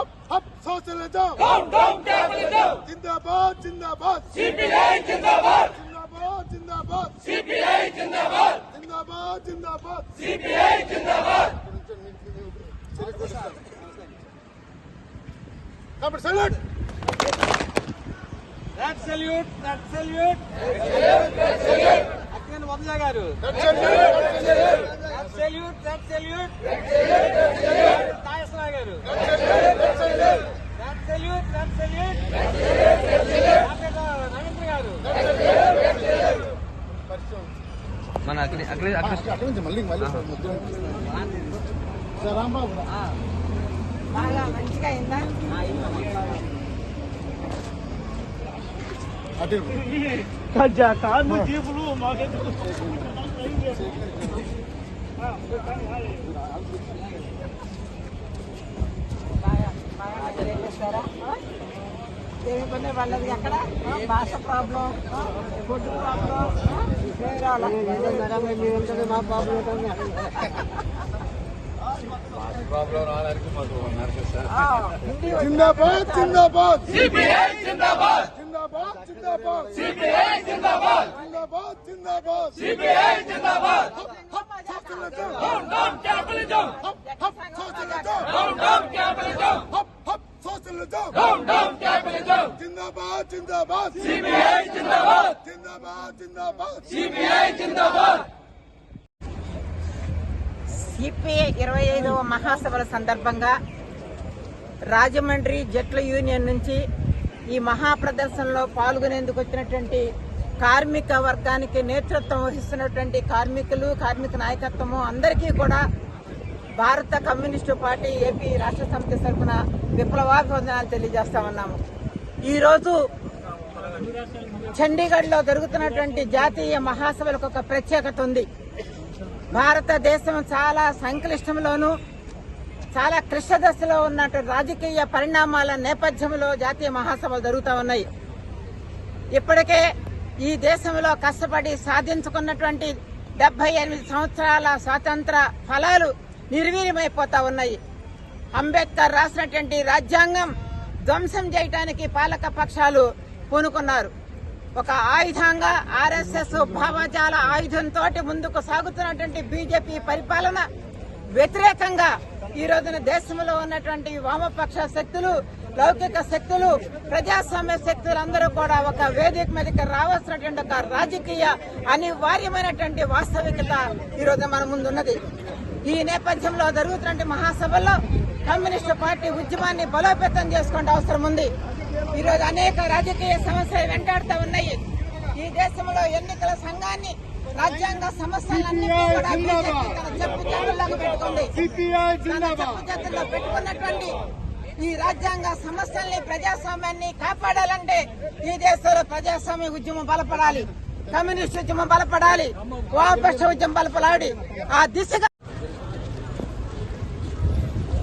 up up socialism down down capitalism జిందాబాద్ జిందాబాద్ CPI జిందాబాద్ జిందాబాద్ జిందాబాద్ సిపిఐ జిందాబాద్ జిందాబాద్ జిందాబాద్ సిపిఐ జిందాబాద్ కాబట్టి salute that salute that salute Akkineni Vanja గారు that salute that salute Nageswararao గారు దట్ మన అక్కడ అక్కడ అక్కడ అక్కడి నుంచి మళ్ళీ మళ్ళీ సార్ రాంబాబు బాగా మంచిగా అయిందా అటు కార్లు జీపులు మాకెందుకు బాగా బాగా మంచిగా చేస్తారా దేని పని వాళ్ళది ఎక్కడ భాష ప్రాబ్లం ఫుడ్ ప్రాబ్లం మా ప్రాబ్లం జిందాబాద్ జిందాబాద్ సిపిఐ జిందాబాద్ జిందాబాద్ జిందాబాద్ సిపిఐ జిందాబాద్ జిందాబాద్ జిందాబాద్ జిందాబాద్. జిందాబాద్ సిపిఐ జిందాబాద్. జిందాబాద్ జిందాబాద్. సిపిఐ జిందాబాద్. సిపిఐ ఇరవై ఐదవ మహాసభల సందర్భంగా రాజమండ్రి జట్ల యూనియన్ నుంచి ఈ మహా ప్రదర్శనలో పాల్గొనేందుకు వచ్చినటువంటి కార్మిక వర్గానికి నేతృత్వం వహిస్తున్నటువంటి కార్మికులు కార్మిక నాయకత్వము అందరికీ కూడా భారత కమ్యూనిస్టు పార్టీ ఏపీ రాష్ట్ర సమితి తరఫున విప్లవాభివందనాలు తెలియజేస్తా ఉన్నాము. ఈరోజు చండీగఢ్లో జరుగుతున్నటువంటి జాతీయ మహాసభలకు ఒక ప్రత్యేకత ఉంది. భారతదేశం చాలా సంక్లిష్టంలోనూ చాలా క్లిష్ట దశలో ఉన్నటువంటి రాజకీయ పరిణామాల నేపథ్యంలో జాతీయ మహాసభలు జరుగుతూ ఉన్నాయి. ఇప్పటికే ఈ దేశంలో కష్టపడి సాధించుకున్నటువంటి డెబ్బై ఎనిమిది సంవత్సరాల స్వాతంత్ర ఫలాలు నిర్వీర్యమైపోతా ఉన్నాయి. అంబేద్కర్ రాసినటువంటి రాజ్యాంగం ధ్వంసం చేయడానికి పాలక పక్షాలు పూనుకున్నారు. ఒక ఆయుధంగా ఆర్ఎస్ఎస్ భావజాల ఆయుధంతో ముందుకు సాగుతున్నటువంటి బీజేపీ పరిపాలన వ్యతిరేకంగా ఈ రోజున దేశంలో ఉన్నటువంటి వామపక్ష శక్తులు లౌకిక శక్తులు ప్రజాస్వామ్య శక్తులందరూ కూడా ఒక వేదిక మీదకి రావాల్సినటువంటి ఒక రాజకీయ అనివార్యమైనటువంటి వాస్తవికత ఈ రోజు మన ముందున్నది. ఈ నేపథ్యంలో జరుగుతున్న మహాసభల్లో కమ్యూనిస్టు పార్టీ ఉద్యమాన్ని బలోపేతం చేసుకుంటే అవసరం ఉంది. ఈ రోజు అనేక రాజకీయ సమస్యలు వెంటాడుతూ ఉన్నాయి. ఈ దేశంలో ఎన్నికల సంఘాన్ని రాజ్యాంగ సమస్యలన్నీ కూడా బీజేపీ తన చెప్పు చేతుల్లోకి పెట్టుకుంది. సిపిఐ తన చెప్పు చేతుల్లో పెట్టుకున్నటువంటి ఈ రాజ్యాంగ సమస్యల్ని ప్రజాస్వామ్యాన్ని కాపాడాలంటే ఈ దేశంలో ప్రజాస్వామ్య ఉద్యమం బలపడాలి. కమ్యూనిస్ట్ ఉద్యమం బలపడాలి. వామపక్ష ఉద్యమం బలపడాలి. ఆ దిశగా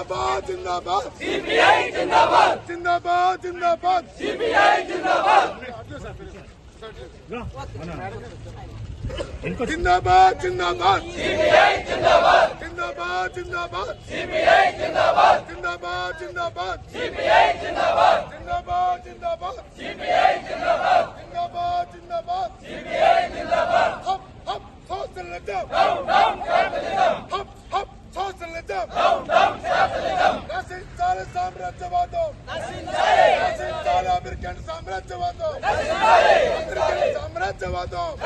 క్యాపిటలిజం జిందాబాద్ జిందాబాద్ సిపిఐ జిందాబాద్ జిందాబాద్ జిందాబాద్ సిపిఐ జిందాబాద్ జిందాబాద్ జిందాబాద్ సిపిఐ జిందాబాద్ జిందాబాద్ జిందాబాద్ సిపిఐ జిందాబాద్ జిందాబాద్ జిందాబాద్ సిపిఐ Nazarbayev!